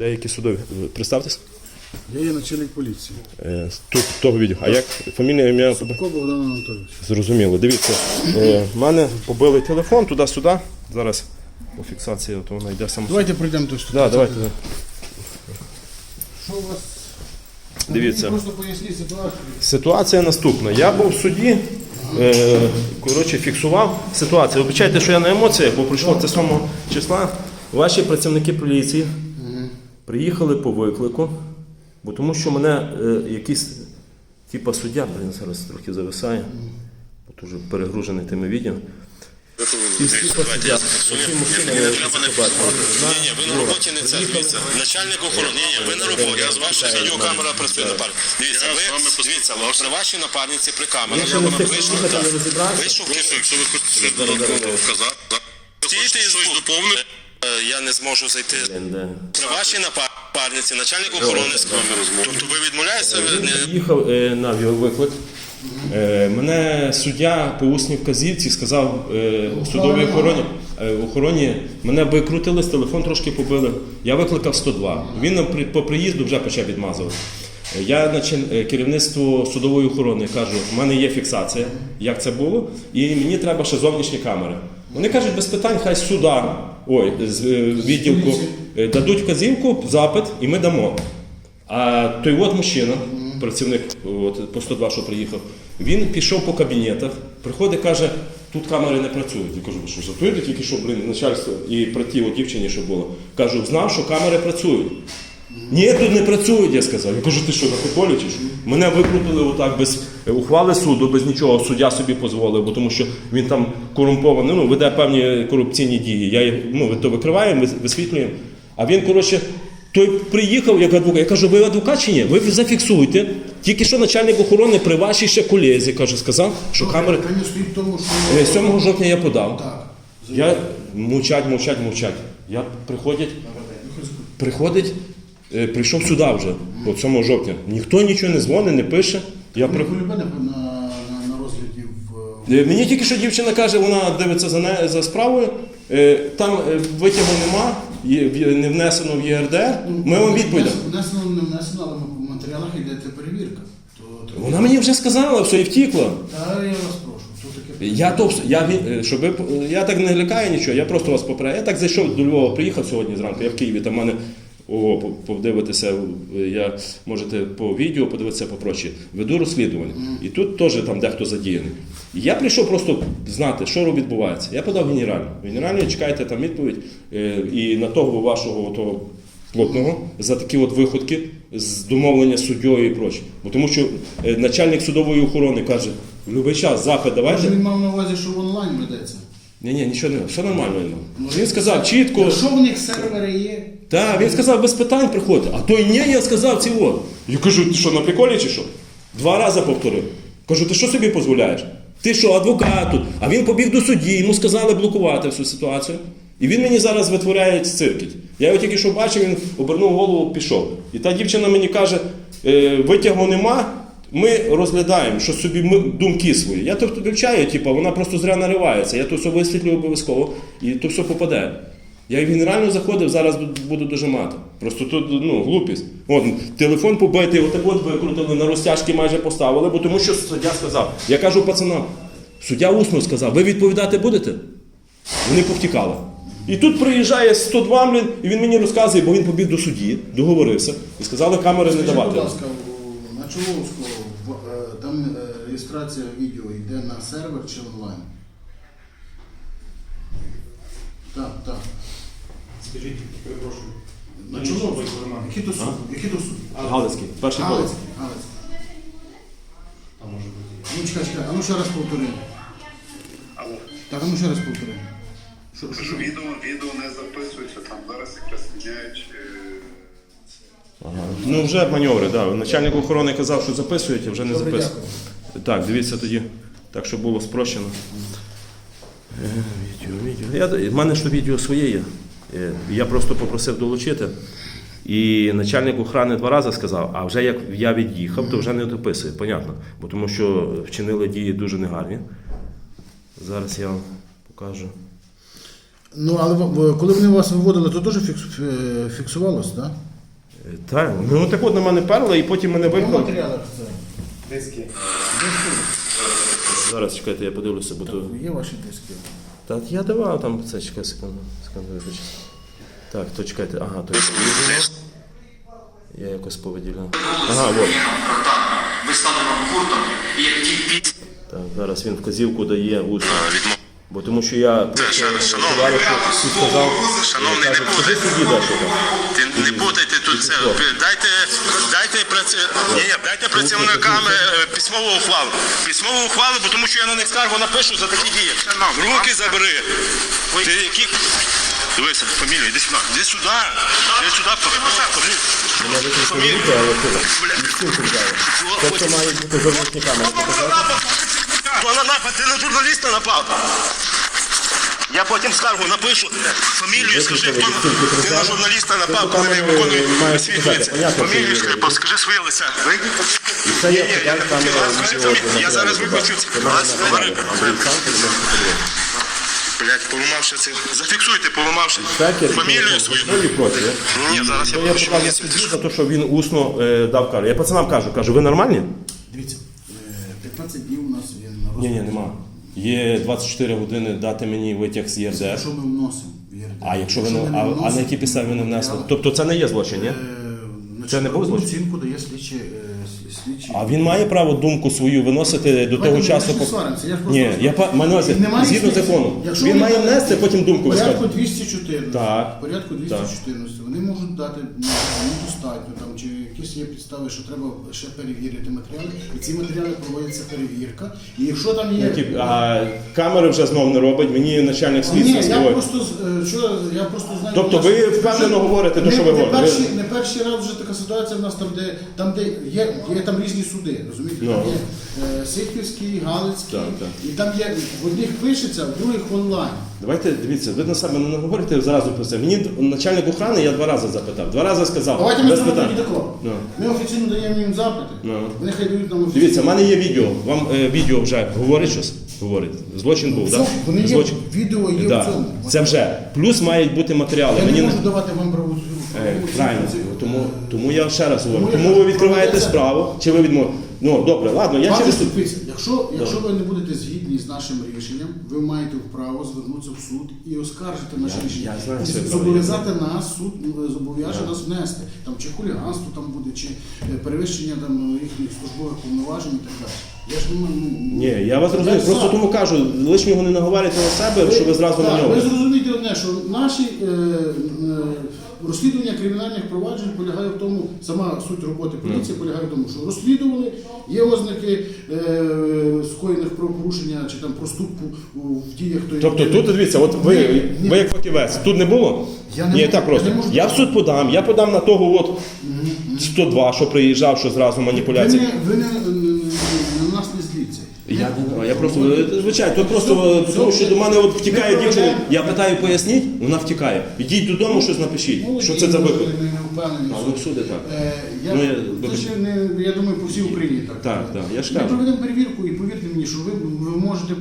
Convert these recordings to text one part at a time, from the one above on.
Деякі судові. Представтесь. Я є начальник поліції. Е, Тут того відео. А як фамілія ім'я? по- Богдан Анатолійович. Зрозуміло. Дивіться, е, в мене побили телефон туди-сюди. Зараз по фіксації, то вона йде сама. Давайте пройдемо до Да, давайте. Що у вас? Дивіться. Мені Просто поясніть ситуацію. Ситуація наступна. Я був в суді, е, коротше, фіксував ситуацію. Вибачайте, що я на емоціях, бо прийшло це 7 числа. Ваші працівники поліції приїхали по виклику, бо тому що мене е, якийсь, типа суддя, блін, зараз трохи зависає, бо дуже перегружений тими відео. З'ясую. Ні, ви на роботі не це. Дивіться, начальник охорони. Ні, ні, ви на роботі. Я з ваша відеокамера працює на парі. Дивіться, ви дивіться, при вашій напарниці при камері. ще не встиг Вийшов, послухати, не розібрався. Вийшов, якщо ви хочете додатково вказати, стійте і щось доповнити. Я не зможу зайти. При вашій напарниці, начальник охорони з. Тобто ви відмовляєтеся? не- Їхав е, на виклик. Е, мене суддя по усній вказівці сказав е, судовій охороні, е, охороні, мене викрутили, з телефон трошки побили. Я викликав 102. Він по приїзду вже почав відмазувати. Е, Я начин- е, керівництво судової охорони кажу, в мене є фіксація, як це було, і мені треба ще зовнішні камери. Вони кажуть, без питань, хай суда, ой, з е, відділку е, дадуть вказівку, запит, і ми дамо. А той от мужчина, працівник от, по 102, що приїхав, він пішов по кабінетах, приходить, каже, тут камери не працюють. Я кажу, ви що жартуєте тільки що, блин, начальство і про ті от дівчині, що було. Кажу, знав, що камери працюють. Ні, тут не працюють, я сказав. Я кажу, ти що, на футболі чи що? Мене викрутили отак без ухвали суду, без нічого. Суддя собі дозволив, бо тому що він там корумпований, ну, веде певні корупційні дії. Я ну, то викриваємо, висвітлюємо. А він, коротше, той приїхав як адвокат. Я кажу, ви адвокат чи ні? Ви зафіксуйте. Тільки що начальник охорони при вашій ще колезі, каже, сказав, що камери. Питання стоїть в тому, Е, що... 7 жовтня я подав. Так. Я мовчать, мовчать, мовчать. Я приходять, приходить, е, прийшов сюди вже, от 7 жовтня. Ніхто нічого не дзвонить, не пише. Я Ви при... полюбили на, на, на розгляді в... Е, Мені тільки що дівчина каже, вона дивиться за, не, за справою. Е, Там е, витягу нема, є- в- не внесено в ЄРДР. Ми вам відповідаємо. Внесено, не внесено, але в матеріалах йде перевірка. То, то... Вона мені вже сказала, все і втікла. Та я вас прошу, то таке... Я то вс- я е, щоб ви п- я так не лякаю нічого, я просто вас попереджаю. Я так зайшов до Львова, приїхав сьогодні зранку. Я в Києві, там в мене о, по- подивитися, е, я можете по відео подивитися попроще. Веду розслідування. І тут теж там дехто задіяний. І я прийшов просто знати, що відбувається. Я подав генеральну. Генеральні чекайте там відповідь. е, І на того вашого того плотного за такі от виходки з домовлення з суддєю і проче. Бо тому що е, начальник судової охорони каже, в будь-який час запит давайте. Може він мав на увазі, що в онлайн ведеться? Ні, ні, нічого не все нормально. Іван. Він сказав чітко. Якщо в них сервери є, Так, він сказав, без питань приходьте. А той ні, я сказав ці от. Я кажу, ти що, на приколі чи що? Два рази повторив. Кажу, ти що собі дозволяєш? Ти що, адвокат тут? А він побіг до судді, йому сказали блокувати всю ситуацію. І він мені зараз витворяє циркіть. Я його тільки що бачив, він обернув голову, пішов. І та дівчина мені каже: е, витягу нема, ми розглядаємо, що собі ми думки свої. Я то вивчаю, типу, вона просто зря наривається. Я то все висвітлюю обов'язково і то все попаде. Я він реально заходив, зараз буду дожимати. Просто тут ну, глупість. От, телефон побитий, отак от викрутили, на розтяжки майже поставили, бо тому що суддя сказав. Я кажу пацанам, суддя усно сказав, ви відповідати будете? Вони повтікали. І тут приїжджає 102, блін, і він мені розказує, бо він побіг до судді, договорився, і сказали камери не давати. будь ласка, на Чоловського в- е, там е, реєстрація відео йде на сервер чи онлайн? Так, так. Скажіть, перепрошую. На Чоловського. що ви, Який то суд? Який то суд? Галицький, перший. Галицький, Галицький. Там може бути. Ну чекай, чекай, а ну ще раз повтори. Алло, Так, а ну ще раз повтори. Що, що, що? відео, відео не записується, там зараз якраз міняють. е, Ну вже маневри, да. Начальник охорони казав, що записують, а вже не Добре, записують. Так, дивіться тоді, так щоб було спрощено. Е, Відео, відео. Я, в мене ж то відео своє є. Е, Я просто попросив долучити. І начальник охорони два рази сказав, а вже як я від'їхав, то вже не дописує, понятно. Бо тому що вчинили дії дуже негарні. Зараз я вам покажу. Ну, але коли вони вас виводили, то теж фікс, фіксувалось, так? Е, Так, ну так от на мене перли, і потім мене викликали. матеріалах це. Диски. Зараз чекайте, я подивлюся, бо то. Є ваші диски. Так, я давав там це, чекай секунду. Секунду, вибач. Так, то чекайте, ага, то я якось повиділяв. Ага, от. виставлено гуртом, і як ті під Так, зараз він вказівку дає усно. Бо тому що я шановний, сказав, шановний, каже, не путайте. тут це. Дайте, праці... ні, ні, дайте працівникам е, письмову ухвалу. Письмову ухвалу, бо тому що я на них скаргу напишу за такі дії. Руки забери. Ти які... Дивися, фамілію, іди сюди. Іди сюди. Іди сюди. Фамілію. Мене викликали руки, але ти. І стінку взяли. Мають бути зовнішні камери. Хто на напад? Ти на журналіста напав. Я потім скаргу напишу. Фамілію скажи, хто ти на журналіста напав, коли не виконує мають висвітлюється. Фамілію що- скажи, скажи своє лице. Ні, ні, я-. Я зараз виключу. Це. Блять, поламавши це. Зафіксуйте, поламавши. Фамілію свою. Я. Ні, зараз я я покажу. за те, що він усно е, дав кару. Я пацанам кажу, кажу, ви нормальні? Дивіться, е, 15 днів у нас є на Ні, ні, нема. Є 24 години дати мені витяг з ЄРДР. Що ми вносимо? в ЄРДР? А якщо ви не, а, а на які підстави ви не внесли? Тобто це не є злочин, ні? е, Це не був злочин? Оцінку дає слідчі. е, слідчі. А він має право думку свою виносити до того часу. поки- Ні, я па- маю на увазі, Немає згідно слідчі. закону. Якщо Він вони має внести, потім думку порядку висказати. 214. Так. Порядку 214. Вони можуть дати ну, недостатньо там чи якісь є підстави, що треба ще перевірити матеріали. І ці матеріали проводиться перевірка. І якщо там є Які- А камери вже знов не робить, мені начальник Ні, слідства я сказав. просто з- е, що я просто знаю. Тобто ви впевнено говорите те, не- що ви не говорите. Перший, не перший раз вже така ситуація в нас там, де там, де є, є там різні суди, розумієте? Ну. Там є е, Сихівський, Галицький, Так, так. і там є в одних пишеться, в других онлайн. Давайте дивіться, ви на себе не говорите зразу про це. Мені начальник охорони я два рази запитав. Два рази сказав. Давайте ми без зробимо питань. тоді такого. Ну. Ми офіційно даємо їм запити. Ну. Вони хай дають нам офіційно. Дивіться, в мене є відео. Вам е, відео вже говорить щось? Говорить. Злочин був, так? вони є, відео є в цьому. Це вже. Плюс мають бути матеріали. Я Мені не не- можу давати вам правову Правильно, тому, е, тому я ще раз говорю. Тому Тому ви відкриваєте справу, чи ви відмовите? Ну добре, ладно, я Пане через якщо, якщо ви не будете згідні з нашим рішенням, ви маєте право звернутися в суд і оскаржити наше Я- рішення. я знаю І своє право. зобов'язати нас, суд е, зобов'яже нас внести. Там чи хуліганство там буде, чи е, перевищення там їхніх службових повноважень і так далі. Я ж ну, ну, Ні, я вас розумію. Просто сам. тому кажу, лишнього не наговарюйте на себе, що ви зразу на нього. Ви зрозумієте одне, що наші е, е, розслідування кримінальних проваджень полягає в тому, сама суть роботи поліції полягає в тому, що розслідували, є ознаки е, скоєних правопорушення чи там проступку в діях тої. Тобто людини. тут дивіться, от ви, Ні, ні. ви як фахівець, тут не було? Я не Ні, можу- так просто. я не можу- Я в суд подам, я подам на того от 102, що приїжджав, що зразу ви маніпуляції. не, ви не, на нас не зліться. Я, не- я просто, звичайно, то просто е, тому, що до мене от втікає дівчина, я питаю, поясніть, вона втікає. Ідіть додому, щось напишіть. Що це за виклик? Не, не впевнені. А, ви всюди так. Е, я, Ну, я- це ще не, я думаю, по всій Україні так. Так, так, я ж Ми кажу. проведемо перевірку і що ви, ви можете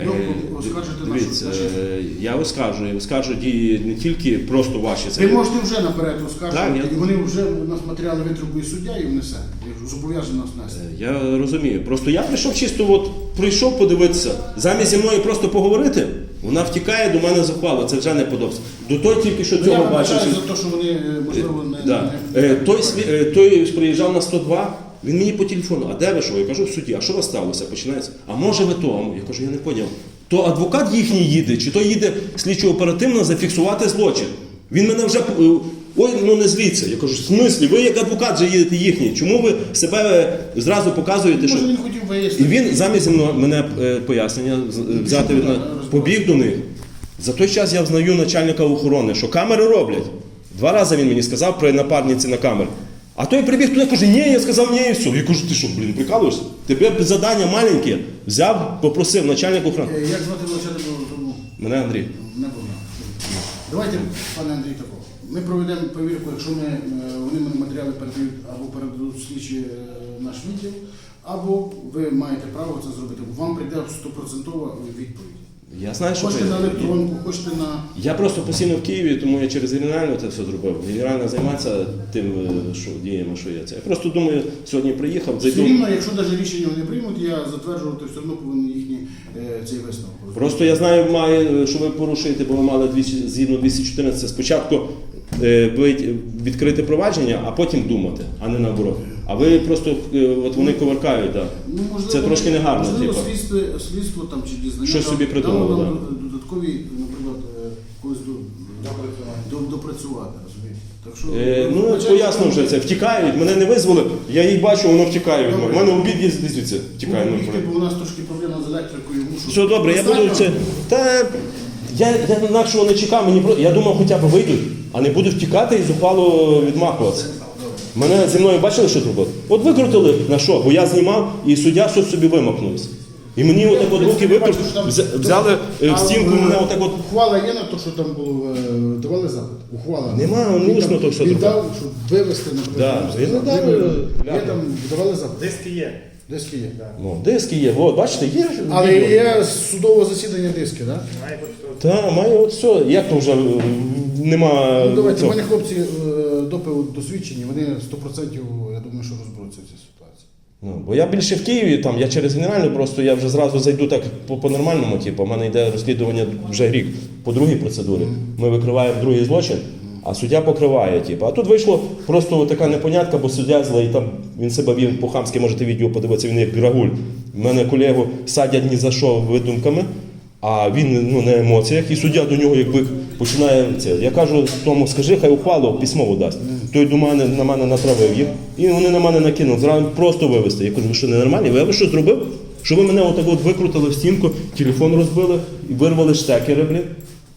Е, легко оскаржити нашу. Дивіться, е, я оскаржую, я оскаржую дії не тільки просто ваші. Це Ви можете вже наперед оскаржувати, Так, я- і вони вже у нас матеріали витребує суддя і внесе. Я Зобов'язаний нас внести. Я розумію. Просто я прийшов чисто, от прийшов подивитися. Замість зі мною просто поговорити, вона втікає до мене захвала. Це вже не подобається. До той тільки що Ну, я цього бачив. вибачаю за те, що вони, е, можливо, не... Да. не- Е, той, сві- е, той приїжджав на 102, він мені по телефону, а де ви що? Я кажу в суді, а що у вас сталося? Починається. А може ви то? Я кажу, я не поняв. То адвокат їхній їде, чи то їде слідчо оперативно зафіксувати злочин. Він мене вже. е, Ой, ну не зліться. Я кажу, в смислі, ви як адвокат вже їдете їхній. Чому ви себе зразу показуєте, що. Може він хотів І він замість мене е, пояснення е, взяти від побіг до них. За той час я взнаю начальника охорони, що камери роблять. Два рази він мені сказав при напарниці на камери. А той прибіг туди каже, ні, я сказав, ні, і все. Я кажу, ти що, блін, прикалуєшся? Тебе завдання маленьке взяв, попросив начальник охорони. Е, Як звати тому? Мене Андрій. Не було. Давайте, пане Андрій, такого. Ми проведемо перевірку, якщо ми, е, вони мені матеріали передають або передадуть слідчі е, наш відділ, або ви маєте право це зробити. Вам прийде стопроцентова відповідь. Я знаю, що Хочете на електронку, хочете на. Я просто постійно в Києві, тому я через генеральну це все зробив. Генеральна займається тим, е, що діями, що є це. Я просто думаю, сьогодні приїхав, Все зайду. рівно, якщо навіть рішення вони приймуть, я затверджувати все одно повинен їхній е, цей висновок. Просто я знаю, має, що ви порушуєте, бо ви мали 200, згідно 214 спочатку е, бить- відкрити провадження, а потім думати, а не наоборот. А ви просто е, от вони коверкають, да. Ну, можливо, Це трошки негарно, Можливо, типу. слідство, слідство там чи дізнання. Щось собі придумало, дало нам додаткові, наприклад, е, когось до, до, допрацювати, розумієте? Так що, Е, ну, вибачайте, поясно вже це. Втікають, мене не визвали, я їх бачу, воно втікає від мене. У мене обід є звідси. Втікає. Ну, бо у нас трошки проблема з електрикою. мушу- Все добре, я буду Достатньо? це. Та я, я інакшого не чекав, мені про- я думав, хоча б вийдуть, а не буду втікати і зухвало відмахуватися. Мене зі мною бачили, що зробили? От викрутили на що? Бо я знімав і суддя щось собі вимахнувся. І мені отак от руки взя- взяли е, в стінку, е, мене отак от. Ухвала є на те, що там було, е, давали запит? Ухвала. Нема, ну, там- усно то все Він дав, щоб вивезти, наприклад. Да, він не Є е, там, давали запит. Диски є. Диски є. Ну, диски є, от, бачите, є. ж Але відео. є судове засідання диски, так? Да? Має бути. Та, має от все. Як то вже е, нема. Ну, давайте, в цього? мене хлопці е, допи досвідчені, вони 100% я думаю, що розберуться в цій ситуації. Ну, бо я більше в Києві, там я через генеральну просто я вже зразу зайду так по, по нормальному, типу, у мене йде розслідування вже рік по другій процедурі. Ми викриваємо другий злочин, а суддя покриває. Типу. А тут вийшло просто така непонятка, бо суддя злий, там він себе він по-хамськи, можете відео подивитися, він як грагуль. Мене колегу садять ні за що видумками. А він ну, на емоціях, і суддя до нього якби починає це. Я кажу тому, скажи, хай ухвалу письмово дасть. Той до мене на мене натравив їх, і вони на мене накинули. Зразу просто вивезти. Я кажу, ви що ненормальні? Ви що зробив? Що ви мене отак от викрутили в стінку, телефон розбили і вирвали штекери, блін.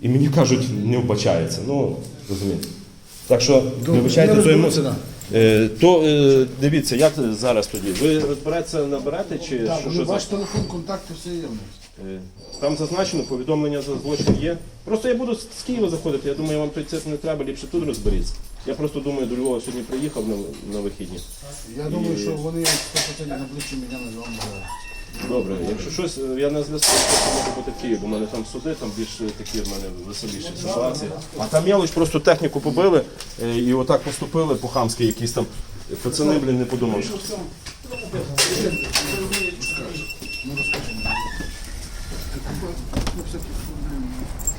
І мені кажуть, не вбачається. Ну, розумієте. Так що, Добре, вибачайте, не то йому. Е, то е, дивіться, як зараз тоді? Ви розбереться, наберете чи Так, що, ну, що ваш телефон, контакти, все є Там зазначено, повідомлення за злочин є. Просто я буду з Києва заходити, я думаю, вам це не треба, ліпше тут розберіться. Я просто думаю, до Львова сьогодні приїхав на, на вихідні. Я думаю, що вони 100% найближчими днями з вами зараз. Добре, якщо щось, е, я на зв'язку, то може бути в Києві, бо в мене там суди, там більш такі в мене веселіші ситуації. А там мелоч просто техніку побили е, і отак поступили по-хамськи якісь там пацани, блін, не подумав. що-